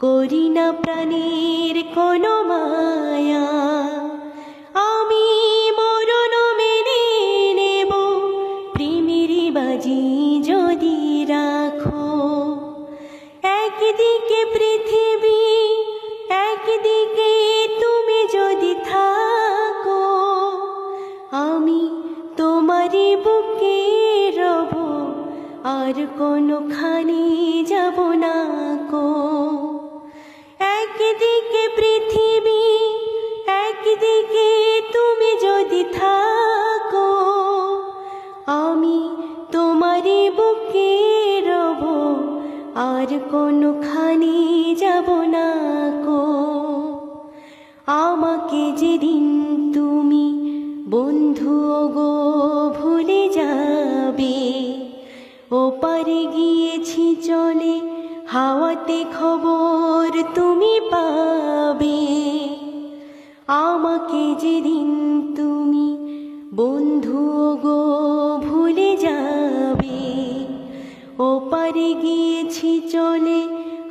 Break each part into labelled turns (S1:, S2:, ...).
S1: করি না প্রাণীর কোনো মায়া। আমি মরণ মেনে নেব প্রেমেরই বাজি যদি রাখো। একদিকে পৃথিবী, একদিকে তুমি যদি থাকো, আমি তোমারই বুকে রব। আর কোনোখানি যাব একদিকে পৃথিবী, একদিকে তুমি যদি থাকো, আমি তোমারই বুকে রব, আর কোনোখানি যাব না কো আমাকে যেদিন তুমি বন্ধু গো ভুলে যাবে ও পারে গিয়েছি চলে হাওয়াতে খবর আমাকে যেদিন তুমি বন্ধু গো ভুলে যাবে ও পারে গিয়েছি চলে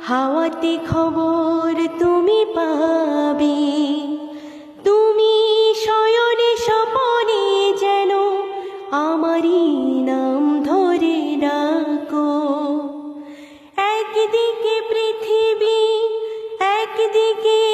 S1: হাওয়াতে খবর তুমি পাবে। তুমি শয়নে স্বপনে যেন আমারই নাম ধরে ডাকো। একদিকে পৃথিবী, একদিকে